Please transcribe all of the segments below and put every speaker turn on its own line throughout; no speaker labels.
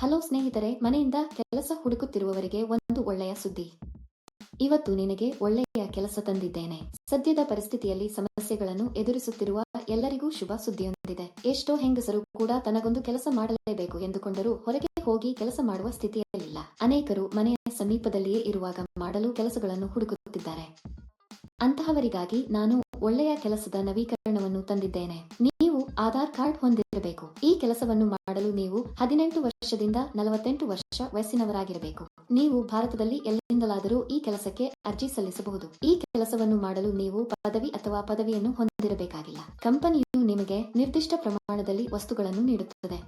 Hello ಸ್ನೇಹಿತರೆ, ಮನೆಯಿಂದ ಕೆಲಸ ಹುಡುಕುತ್ತಿರುವವರಿಗೆ ಒಂದು ಒಳ್ಳೆಯ ಸುದ್ದಿ. ಇವತ್ತು ನಿನಗೆ ಒಳ್ಳೆಯ ಕೆಲಸ ತಂದಿದ್ದೇನೆ. ಸದ್ಯದ ಪರಿಸ್ಥಿತಿಯಲ್ಲಿ ಸಮಸ್ಯೆಗಳನ್ನು ಎದುರಿಸುತ್ತಿರುವ ಎಲ್ಲರಿಗೂ ಶುಭ ಸುದ್ದಿಯೊಂದಿದೆ. ಎಷ್ಟೋ ಹೆಂಗಸರು ಕೂಡ ತನಗೊಂದು ಕೆಲಸ ಮಾಡಲೇಬೇಕು ಎಂದುಕೊಂಡರೂ ಹೊರಗೆ ಹೋಗಿ ಕೆಲಸ ಮಾಡುವ ಸ್ಥಿತಿಯಲ್ಲಿಲ್ಲ. ಅನೇಕರು ಮನೆಯ ಸಮೀಪದಲ್ಲಿಯೇ ಇರುವಾಗ ಮಾಡಲು ಕೆಲಸಗಳನ್ನು ಹುಡುಕುತ್ತಿದ್ದಾರೆ. ಅಂತಹವರಿಗಾಗಿ ನಾನು ಒಳ್ಳೆಯ ಕೆಲಸದ ನವೀಕರಣವನ್ನು ತಂದಿದ್ದೇನೆ. ಆಧಾರ್ ಕಾರ್ಡ್ ಹೊಂದಿರಬೇಕು. ಈ ಕೆಲಸವನ್ನು ಮಾಡಲು ನೀವು ಹದಿನೆಂಟು ವರ್ಷದಿಂದ ನಲವತ್ತೆಂಟು ವರ್ಷ ವಯಸ್ಸಿನವರಾಗಿರಬೇಕು. ನೀವು ಭಾರತದಲ್ಲಿ ಎಲ್ಲಿಂದಲಾದರೂ ಈ ಕೆಲಸಕ್ಕೆ ಅರ್ಜಿ ಸಲ್ಲಿಸಬಹುದು. ಈ ಕೆಲಸವನ್ನು ಮಾಡಲು ನೀವು ಪದವಿ ಅಥವಾ ಪದವಿಯನ್ನು ಹೊಂದಿರಬೇಕಾಗಿಲ್ಲ. ಕಂಪನಿಯು ನಿಮಗೆ ನಿರ್ದಿಷ್ಟ ಪ್ರಮಾಣದಲ್ಲಿ ವಸ್ತುಗಳನ್ನು ನೀಡುತ್ತದೆ.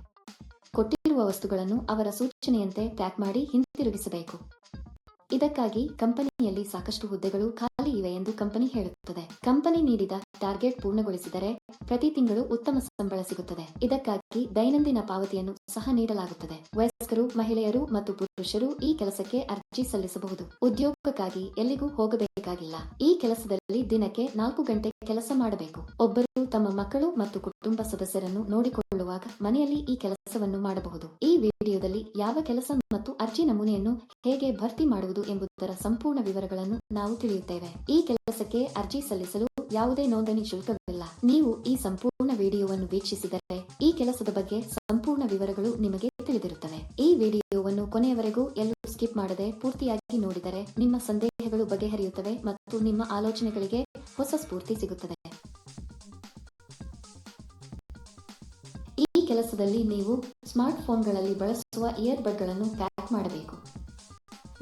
ಕೊಟ್ಟಿರುವ ವಸ್ತುಗಳನ್ನು ಅವರ ಸೂಚನೆಯಂತೆ ಪ್ಯಾಕ್ ಮಾಡಿ ಹಿಂತಿರುಗಿಸಬೇಕು. ಇದಕ್ಕಾಗಿ ಕಂಪನಿಯಲ್ಲಿ ಸಾಕಷ್ಟು ಹುದ್ದೆಗಳು ಖಾಲಿ ಇವೆ ಎಂದು ಕಂಪನಿ ಹೇಳುತ್ತದೆ. ಕಂಪನಿ ನೀಡಿದ ಟಾರ್ಗೆಟ್ ಪೂರ್ಣಗೊಳಿಸಿದರೆ ಪ್ರತಿ ತಿಂಗಳು ಉತ್ತಮ ಸಂಬಳ ಸಿಗುತ್ತದೆ. ಇದಕ್ಕಾಗಿ ದೈನಂದಿನ ಪಾವತಿಯನ್ನು ಸಹ ನೀಡಲಾಗುತ್ತದೆ. ವಯಸ್ಕರು, ಮಹಿಳೆಯರು ಮತ್ತು ಪುರುಷರು ಈ ಕೆಲಸಕ್ಕೆ ಅರ್ಜಿ ಸಲ್ಲಿಸಬಹುದು. ಉದ್ಯೋಗಕ್ಕಾಗಿ ಎಲ್ಲಿಗೂ ಹೋಗಬೇಕಾಗಿಲ್ಲ. ಈ ಕೆಲಸದಲ್ಲಿ ದಿನಕ್ಕೆ ನಾಲ್ಕು ಗಂಟೆ ಕೆಲಸ ಮಾಡಬೇಕು. ಒಬ್ಬರು ತಮ್ಮ ಮಕ್ಕಳು ಮತ್ತು ಕುಟುಂಬ ಸದಸ್ಯರನ್ನು ನೋಡಿಕೊಳ್ಳುವಾಗ ಮನೆಯಲ್ಲಿ ಈ ಕೆಲಸವನ್ನು ಮಾಡಬಹುದು. ಈ ವಿಡಿಯೋದಲ್ಲಿ ಯಾವ ಕೆಲಸ ಮತ್ತು ಅರ್ಜಿ ನಮೂನೆಯನ್ನು ಹೇಗೆ ಭರ್ತಿ ಮಾಡುವುದು ಎಂಬುದರ ಸಂಪೂರ್ಣ ವಿವರಗಳನ್ನು ನಾವು ತಿಳಿಯುತ್ತೇವೆ. ಈ ಕೆಲಸಕ್ಕೆ ಅರ್ಜಿ ಸಲ್ಲಿಸಲು ಯಾವುದೇ ನೋಂದಣಿ ಶುಲ್ಕವಿಲ್ಲ. ನೀವು ಈ ಸಂಪೂರ್ಣ ವಿಡಿಯೋವನ್ನು ವೀಕ್ಷಿಸಿದರೆ ಈ ಕೆಲಸದ ಬಗ್ಗೆ ಸಂಪೂರ್ಣ ವಿವರಗಳು ನಿಮಗೆ ತಿಳಿದಿರುತ್ತವೆ. ಈ ವಿಡಿಯೋವನ್ನು ಕೊನೆಯವರೆಗೂ ಎಲ್ಲರೂ ಸ್ಕಿಪ್ ಮಾಡದೆ ಪೂರ್ತಿಯಾಗಿ ನೋಡಿದರೆ ನಿಮ್ಮ ಸಂದೇಹಗಳು ಬಗೆಹರಿಯುತ್ತವೆ ಮತ್ತು ನಿಮ್ಮ ಆಲೋಚನೆಗಳಿಗೆ ಹೊಸ ಸ್ಫೂರ್ತಿ ಸಿಗುತ್ತದೆ. ಈ ಕೆಲಸದಲ್ಲಿ ನೀವು ಸ್ಮಾರ್ಟ್ ಫೋನ್ಗಳಲ್ಲಿ ಬಳಸುವ ಇಯರ್ಬಡ್ಗಳನ್ನು ಪ್ಯಾಕ್ ಮಾಡಬೇಕು.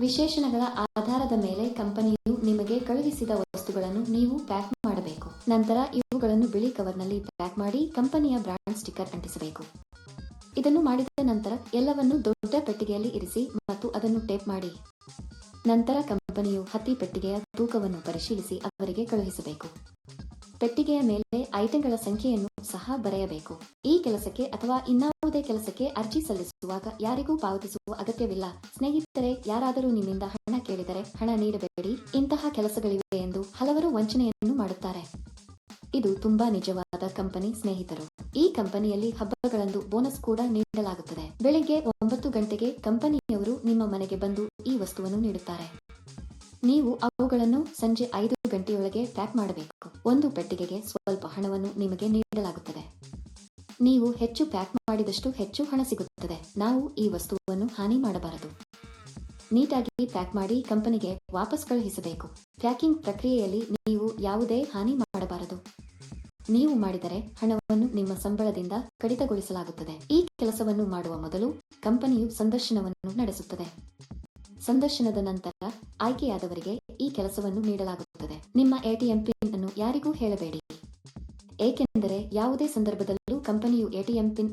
ವಿಶೇಷಣಗಳ ಆಧಾರದ ಮೇಲೆ ಕಂಪನಿಯು ನಿಮಗೆ ಕಳುಹಿಸಿದ ವಸ್ತುಗಳನ್ನು ನೀವು ಪ್ಯಾಕ್ ನಂತರ ಇವುಗಳನ್ನು ಬಿಳಿ ಕವರ್ನಲ್ಲಿ ಪ್ಯಾಕ್ ಮಾಡಿ ಕಂಪನಿಯ ಬ್ರಾಂಡ್ ಸ್ಟಿಕ್ಕರ್ ಅಂಟಿಸಬೇಕು. ಇದನ್ನು ಮಾಡಿದ ನಂತರ ಎಲ್ಲವನ್ನು ದೊಡ್ಡ ಪೆಟ್ಟಿಗೆಯಲ್ಲಿ ಇರಿಸಿ ಮತ್ತು ಅದನ್ನು ಟೇಪ್ ಮಾಡಿ. ನಂತರ ಕಂಪನಿಯು ಹತ್ತಿ ಪೆಟ್ಟಿಗೆಯ ತೂಕವನ್ನು ಪರಿಶೀಲಿಸಿ ಅವರಿಗೆ ಕಳುಹಿಸಬೇಕು. ಪೆಟ್ಟಿಗೆಯ ಮೇಲೆ ಐಟಂಗಳ ಸಂಖ್ಯೆಯನ್ನು ಸಹ ಬರೆಯಬೇಕು. ಈ ಕೆಲಸಕ್ಕೆ ಅಥವಾ ಇನ್ನಾವುದೇ ಕೆಲಸಕ್ಕೆ ಅರ್ಜಿ ಸಲ್ಲಿಸುವಾಗ ಯಾರಿಗೂ ಪಾವತಿಸುವ ಅಗತ್ಯವಿಲ್ಲ. ಸ್ನೇಹಿತರೆ, ಯಾರಾದರೂ ನಿಮ್ಮಿಂದ ಹಣ ಕೇಳಿದರೆ ಹಣ ನೀಡಬೇಡಿ. ಇಂತಹ ಕೆಲಸಗಳಿವೆ ಎಂದು ಹಲವರು ವಂಚನೆಯನ್ನು ಮಾಡುತ್ತಾರೆ. ಇದು ತುಂಬಾ ನಿಜವಾದ ಕಂಪನಿ ಸ್ನೇಹಿತರು. ಈ ಕಂಪನಿಯಲ್ಲಿ ಹಬ್ಬಗಳಂದು ಬೋನಸ್ ಕೂಡ ನೀಡಲಾಗುತ್ತದೆ. ಬೆಳಿಗ್ಗೆ ಒಂಬತ್ತು ಗಂಟೆಗೆ ಕಂಪನಿಯವರು ನಿಮ್ಮ ಮನೆಗೆ ಬಂದು ಈ ವಸ್ತುವನ್ನು ನೀಡುತ್ತಾರೆ. ನೀವು ಅವುಗಳನ್ನು ಸಂಜೆ ಐದು ಗಂಟೆಯೊಳಗೆ ಪ್ಯಾಕ್ ಮಾಡಬೇಕು. ಒಂದು ಪೆಟ್ಟಿಗೆಗೆ ಸ್ವಲ್ಪ ಹಣವನ್ನು ನಿಮಗೆ ನೀಡಲಾಗುತ್ತದೆ. ನೀವು ಹೆಚ್ಚು ಪ್ಯಾಕ್ ಮಾಡಿದಷ್ಟು ಹೆಚ್ಚು ಹಣ ಸಿಗುತ್ತದೆ. ನಾವು ಈ ವಸ್ತುವನ್ನು ಹಾನಿ ಮಾಡಬಾರದು. ನೀಟಾಗಿ ಪ್ಯಾಕ್ ಮಾಡಿ ಕಂಪನಿಗೆ ವಾಪಸ್ ಕಳುಹಿಸಬೇಕು. ಪ್ಯಾಕಿಂಗ್ ಪ್ರಕ್ರಿಯೆಯಲ್ಲಿ ನೀವು ಯಾವುದೇ ಹಾನಿ ಮಾಡಬಾರದು. ನೀವು ಮಾಡಿದರೆ ಹಣವನ್ನು ನಿಮ್ಮ ಸಂಬಳದಿಂದ ಕಡಿತಗೊಳಿಸಲಾಗುತ್ತದೆ. ಈ ಕೆಲಸವನ್ನು ಮಾಡುವ ಮೊದಲು ಕಂಪನಿಯು ಸಂದರ್ಶನವನ್ನು ನಡೆಸುತ್ತದೆ. ಸಂದರ್ಶನದ ನಂತರ ಆಯ್ಕೆಯಾದವರಿಗೆ ಈ ಕೆಲಸವನ್ನು ನೀಡಲಾಗುತ್ತದೆ. ನಿಮ್ಮ ಎಟಿಎಂ ಪಿನ್ ಅನ್ನು ಯಾರಿಗೂ ಹೇಳಬೇಡಿ. ಏಕೆಂದರೆ ಯಾವುದೇ ಸಂದರ್ಭದಲ್ಲೂ ಕಂಪನಿಯು ಎಟಿಎಂ ಪಿನ್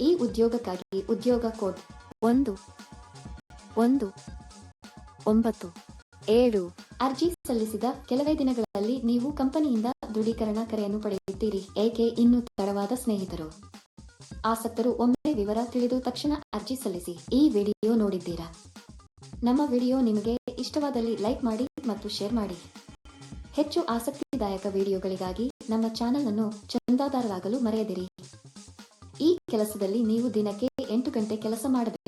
ಈ ಉದ್ಯೋಗಕ್ಕಾಗಿ ಉದ್ಯೋಗ ಕೋಡ್ ಒಂದು ಒಂದು, ಒಂಬತ್ತು, ಏಳು ಅರ್ಜಿ ಸಲ್ಲಿಸಿದ ಕೆಲವೇ ದಿನಗಳಲ್ಲಿ ನೀವು ಕಂಪನಿಯಿಂದ ದೃಢೀಕರಣ ಕರೆಯನ್ನು ಪಡೆಯುತ್ತೀರಿ, ಏಕೆ ಇನ್ನೂ ತಡವಾದ ಸ್ನೇಹಿತರು? ಆಸಕ್ತರು ಒಮ್ಮೆ ವಿವರ ತಿಳಿದು ತಕ್ಷಣ ಅರ್ಜಿ ಸಲ್ಲಿಸಿ, ಈ ವಿಡಿಯೋ ನೋಡಿದ್ದೀರಾ? ನಮ್ಮ ವಿಡಿಯೋ ನಿಮಗೆ ಇಷ್ಟವಾದಲ್ಲಿ ಲೈಕ್ ಮಾಡಿ ಮತ್ತು ಶೇರ್ ಮಾಡಿ. ಹೆಚ್ಚು ಆಸಕ್ತಿದಾಯಕ ವಿಡಿಯೋಗಳಿಗಾಗಿ ನಮ್ಮ ಚಾನೆಲ್ ಅನ್ನು ಚಂದಾದಾರರಾಗಲು ಮರೆಯದಿರಿ. ಈ ಕೆಲಸದಲ್ಲಿ ನೀವು ದಿನಕ್ಕೆ ಎಂಟು ಗಂಟೆ ಕೆಲಸ ಮಾಡಬೇಕು.